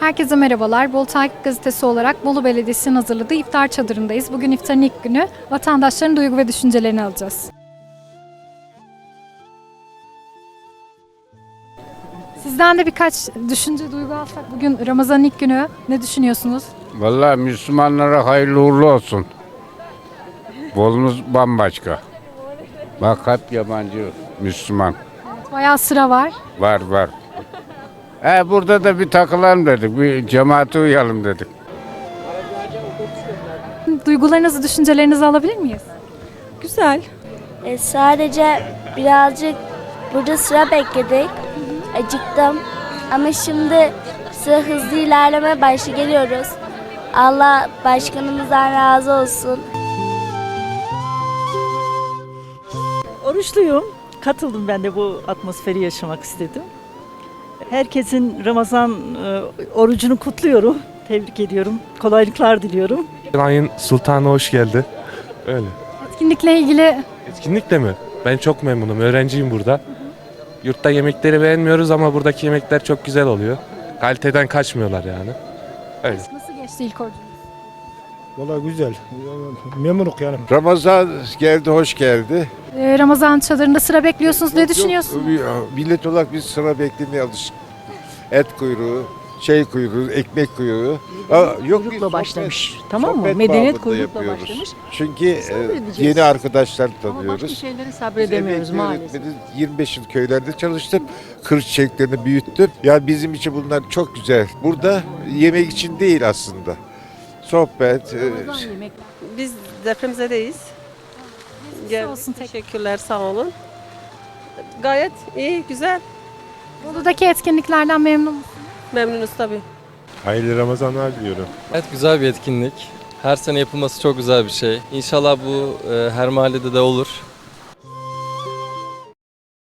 Herkese merhabalar. Bolu Takip Gazetesi olarak Bolu Belediyesi'nin hazırladığı iftar çadırındayız. Bugün iftarın ilk günü. Vatandaşların duygu ve düşüncelerini alacağız. Sizden de birkaç düşünce, duygu alsak bugün Ramazan'ın ilk günü. Ne düşünüyorsunuz? Vallahi Müslümanlara hayırlı uğurlu olsun. Bolumuz bambaşka. Bak hep yabancı Müslüman. Bayağı sıra var. Var var. E burada da bir takılalım dedik. Bir cemaate uyalım dedik. Duygularınızı, düşüncelerinizi alabilir miyiz? Güzel. E, sadece birazcık burada sıra bekledik. Acıktım. Ama şimdi sıra hızlı ilerleme başlı geliyoruz. Allah başkanımızdan razı olsun. Oruçluyum. Katıldım ben de bu atmosferi yaşamak istedim. Herkesin Ramazan e, orucunu kutluyorum. Tebrik ediyorum. Kolaylıklar diliyorum. Ayın sultanı hoş geldi. Öyle. Etkinlikle ilgili Etkinlikle mi? Ben çok memnunum. Öğrenciyim burada. Yurtta yemekleri beğenmiyoruz ama buradaki yemekler çok güzel oluyor. Kaliteden kaçmıyorlar yani. Öyle. nasıl geçti ilk orucunuz? Valla güzel. Memnunuk yani. Ramazan geldi, hoş geldi. Ee, Ramazan çadırında sıra bekliyorsunuz. Ne düşünüyorsunuz? yok, millet olarak biz sıra beklemeye alışık. Et kuyruğu, şey kuyruğu, ekmek kuyruğu. Aa, yok, biz kuyrukla sohbet- başlamış. Tamam mı? sohbet Medeniyet babında kuyrukla yapıyoruz. başlamış. Çünkü e, Sabredeceğiz. yeni arkadaşlar Ama başka tanıyoruz. şeyleri Biz sabredemiyoruz emekli maalesef. öğretmeniz, 25 yıl köylerde çalıştım. Kır çiçeklerini büyüttüm. Ya bizim için bunlar çok güzel. Burada yemek için değil aslında. Sohbet, e. Biz depremzedeyiz. Gel- olsun tek- Teşekkürler sağ olun. Gayet iyi, güzel. Bolu'daki etkinliklerden memnun musunuz? Memnunuz tabii. Hayırlı Ramazanlar diliyorum. Evet güzel bir etkinlik. Her sene yapılması çok güzel bir şey. İnşallah bu e, her mahallede de olur.